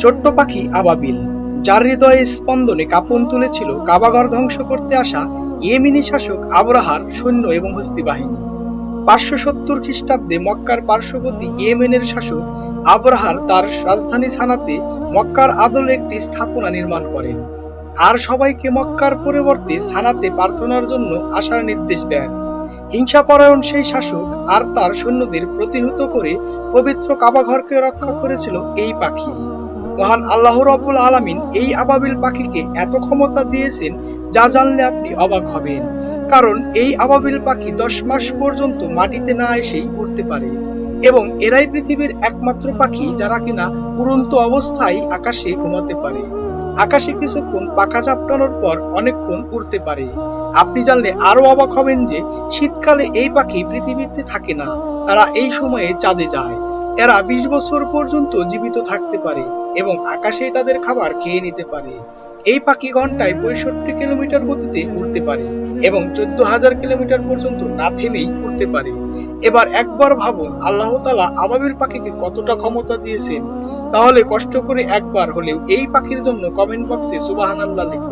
ছোট্ট পাখি আবাবিল, যার হৃদয়ে স্পন্দনে কাঁপন তুলেছিল কাবাগর ধ্বংস করতে আসা ইয়েমিনি শাসক আবরাহার সৈন্য এবং হস্তি বাহিনী পাঁচশো সত্তর খ্রিস্টাব্দে মক্কার পার্শ্ববর্তী ইয়েমেনের শাসক আবরাহার তার রাজধানী সানাতে মক্কার আদলে একটি স্থাপনা নির্মাণ করেন। আর সবাইকে মক্কার পরিবর্তে সানাতে প্রার্থনার জন্য আসার নির্দেশ দেন। হিংসাপরায়ণ সেই শাসক আর তার সৈন্যদের প্রতিহত করে পবিত্র কাবাঘরকে রক্ষা করেছিল এই পাখি। মহান আল্লাহ রব্বুল আলামিন এই আবাবিল পাখিকে এত ক্ষমতা দিয়েছেন, যা জানলে আপনি অবাক হবেন। কারণ এই আবাবিল পাখি দশ মাস পর্যন্ত মাটিতে না এসেই উড়তে পারে। এবং এরাই পৃথিবীর একমাত্র পাখি যারা কিনা উড়ন্ত অবস্থায় আকাশে ঘুমাতে পারে। আকাশে কিছুক্ষণ পাখা চাপটানোর পর অনেকক্ষণ উড়তে পারে। আপনি জানলে আরও অবাক হবেন যে, শীতকালে এই পাখি পৃথিবীতে থাকে না, তারা এই সময়ে চাঁদে যায়। এরা বিশ বছর পর্যন্ত জীবিত থাকতে পারে এবং আকাশেই তাদের খাবার খেয়ে নিতে পারে। এই পাখি ঘন্টায় পঁয়ষট্টি কিলোমিটার গতিতে উড়তে পারে এবং চোদ্দ হাজার কিলোমিটার পর্যন্ত না থেমেই উড়তে পারে। এবার একবার ভাবুন, আল্লাহ তালা আবাবিল পাখিকে কতটা ক্ষমতা দিয়েছেন। তাহলে কষ্ট করে একবার হলেও এই পাখির জন্য কমেন্ট বক্সে সুবাহান আল্লাহ লিখুন।